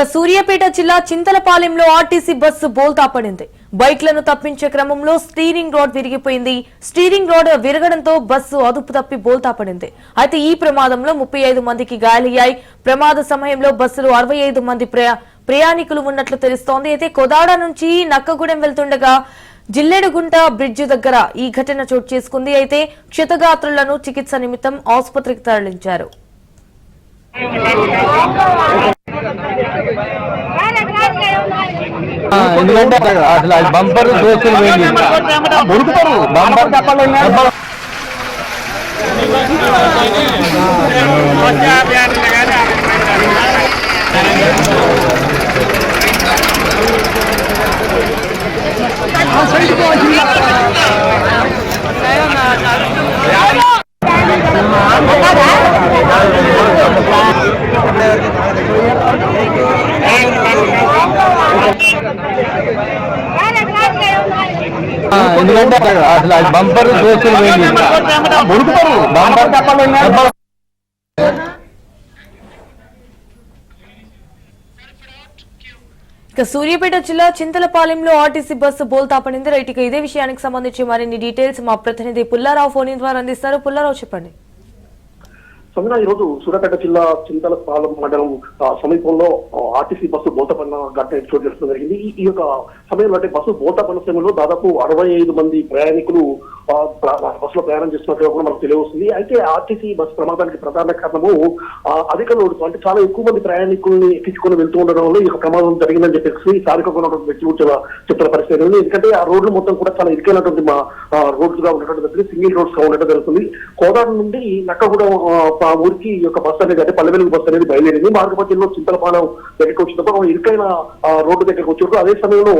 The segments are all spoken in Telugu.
ఇక సూర్యాపేట జిల్లా చింతలపాలెంలో ఆర్టీసీ బస్సు బోల్తా పడింది. బైక్లను తప్పించే క్రమంలో స్టీరింగ్ రోడ్ విరిగిపోయింది. స్టీరింగ్ రోడ్ విరగడంతో బస్సు అదుపు తప్పి బోల్తా పడింది. అయితే ఈ ప్రమాదంలో ముప్పై ఐదు మందికి గాయాలయ్యాయి ప్రమాద సమయంలో బస్సులో అరవై ఐదు మంది ప్రయా- ప్రయాణికులు ఉన్నట్లు తెలుస్తోంది. అయితే కొదాడ నుంచి నక్కగూడెం వెళ్తుండగా జిల్లెడుగుంట బ్రిడ్జి దగ్గర ఈ ఘటన చోటు చేసుకుంది. అయితే క్షతగాత్రులను చికిత్స నిమిత్తం ఆసుపత్రికి తరలించారు. ఎందుకంటే అసలు బంపర్ దోస్తులు పోయింది. ఉరుకుతారు బంపర్ చెప్పాలి ఎందుకంటే అసలు బంపర్ బంపర్ చెప్పాలి ఇక సూర్యాపేట జిల్లా చింతలపాలెంలో ఆర్టీసీ బస్సు బోల్తా పడింది రైట్ ఇక ఇదే విషయానికి సంబంధించి మరిన్ని డీటెయిల్స్ మా ప్రతినిధి పుల్లారావు ఫోన్ ద్వారా అందిస్తారు. పుల్లారావు చెప్పండి. సమిన ఈ రోజు సూర్యాపేట జిల్లా చింతలపాలెం మండలం ఆ, సమీపంలో ఆర్టీసీ బస్సు బోతపన్న ఘటన చోటు చేసుకోవడం జరిగింది. ఈ- యొక్క సమయంలో అంటే బస్సు బోతపన్న సమయంలో దాదాపు అరవై ఐదు మంది ప్రయాణికులు బస్సులో ప్రయాణం చేస్తున్నట్టుగా కూడా మనకు తెలియవస్తుంది. అయితే ఆర్టీసీ బస్సు ప్రమాదానికి ప్రధాన కారణము ఆ, అధిక లోడు. అంటే చాలా ఎక్కువ మంది ప్రయాణికుల్ని ఎక్కించుకొని వెళ్తూ ఉండడం వల్ల ఈ యొక్క ప్రమాదం జరిగిందని చెప్పేసి స్థానికంగా ఉన్నటువంటి వ్యక్తులు చెప్తున్న పరిస్థితి ఉంది ఎందుకంటే ఆ రోడ్లు మొత్తం కూడా చాలా ఇరుకైనటువంటి మా రోడ్స్గా ఉన్నటువంటి సింగిల్ రోడ్స్గా ఉండటం జరుగుతుంది కోదాడు నుండి నక్కగూడెం ఊరికి ఈ యొక్క బస్సు అనేది అంటే పల్లెవెలుగు బస్సు అనేది బయలుదేరింది. మార్గ మధ్యలో చింతలపాలెం దగ్గరికి వచ్చినప్పుడు ఇరుకైన రోడ్డు దగ్గరికి వచ్చినప్పుడు అదే సమయంలో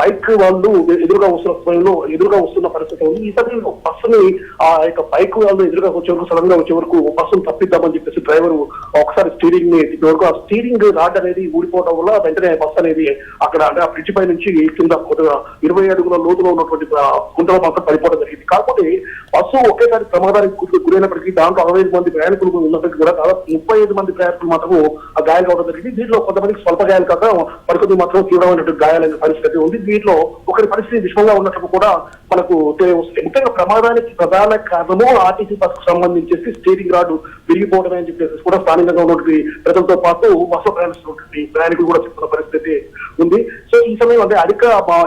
బైక్ వాళ్ళు ఎదురుగా వస్తున్న సమయంలో ఎదురుగా వస్తున్న పరిస్థితి ఉంది. ఈ బస్సుని ఆ యొక్క బైక్ వాళ్ళు ఎదురుగా వచ్చే వరకు సడన్గా వచ్చే వరకు బస్సును తప్పిద్దామని చెప్పేసి డ్రైవర్ ఒకసారి స్టీరింగ్ని తిప్పే వరకు ఆ స్టీరింగ్ రాడ్ అనేది ఊడిపోవడం వల్ల వెంటనే బస్సు అనేది అక్కడ అంటే ఆ బ్రిడ్జ్ పై నుంచి కింద కొద్దిగా ఇరవై అడుగుల లోతులో ఉన్నటువంటి ఆ గుంటలో మాత్రం పడిపోవడం జరిగింది. కాకపోతే బస్సు ఒకేసారి ప్రమాదానికి గురి- గురైనప్పటికీ దాంట్లో అరవై ఐదు మంది ప్రయాణికులు ఉన్నప్పటికీ కూడా దాదాపు ముప్పై ఐదు మంది ప్రయాణికులు మాత్రం ఆ గాయాలు కావడం జరిగింది. దీంట్లో కొంతమందికి స్వల్ప గాయాలు కాక మరికొద్ది మాత్రం తీవ్రమైనటువంటి గాయాలైన పరిస్థితి ఉంది. వీటిలో ఒకరి పరిస్థితి విషమంగా ఉన్నట్లు కూడా మనకు తెలియవస్తుంది. ముఖ్యంగా ప్రమాదానికి ప్రధాన కారణము ఆర్టీసీ బస్సుకు సంబంధించేసి స్టీరింగ్ రాడ్ విరిగిపోవడమే అని చెప్పేసి కూడా స్థానికంగా ఉన్నటువంటి ప్రజలతో పాటు బస్సు ప్రయాణిస్తున్నటువంటి ప్రయాణికులు కూడా చెప్తున్న పరిస్థితి ఉంది. ఈ సమయం అంటే అధిక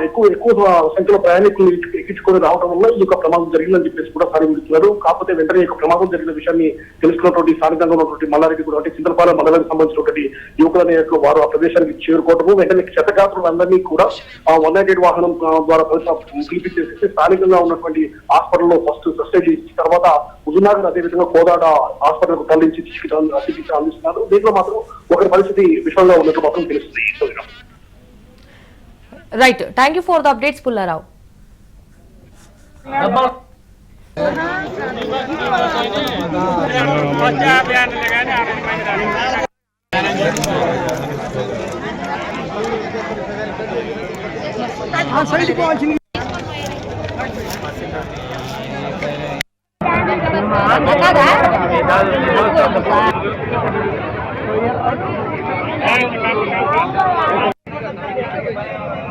ఎక్కువ ఎక్కువ సంఖ్యలో ప్రయాణికులు ఎక్కించుకొని రావడం వల్ల ఈ యొక్క ప్రమాదం జరిగిందని చెప్పేసి కూడా స్థానికులు కాకపోతే వెంటనే ఈ యొక్క ప్రమాదం జరిగిన విషయాన్ని తెలుసుకున్నటువంటి స్థానికంగా ఉన్నటువంటి మల్లారెడ్డి కూడా అంటే చింతలపాలెం మండలానికి సంబంధించినటువంటి యువకుల యొక్క వారు ఆ ప్రదేశానికి చేరుకోవడము వెంటనే క్షతగాత్రులందరినీ కూడా ఆ వన్ నైట్ వాహనం ద్వారా పిలిపించేసి స్థానికంగా ఉన్నటువంటి హాస్పిటల్లో ఫస్ట్ ఫస్ట్ ఇచ్చిన తర్వాత హుజునాగర్ అదేవిధంగా కోదాడ హాస్పిటల్కు తరలించి చికిత్స అందిస్తున్నారు. దీంట్లో మాత్రం ఒకరి పరిస్థితి విషయంలో ఉన్నట్టు మాత్రం తెలుస్తుంది. ఈ right thank you for the updates Pullarao కదా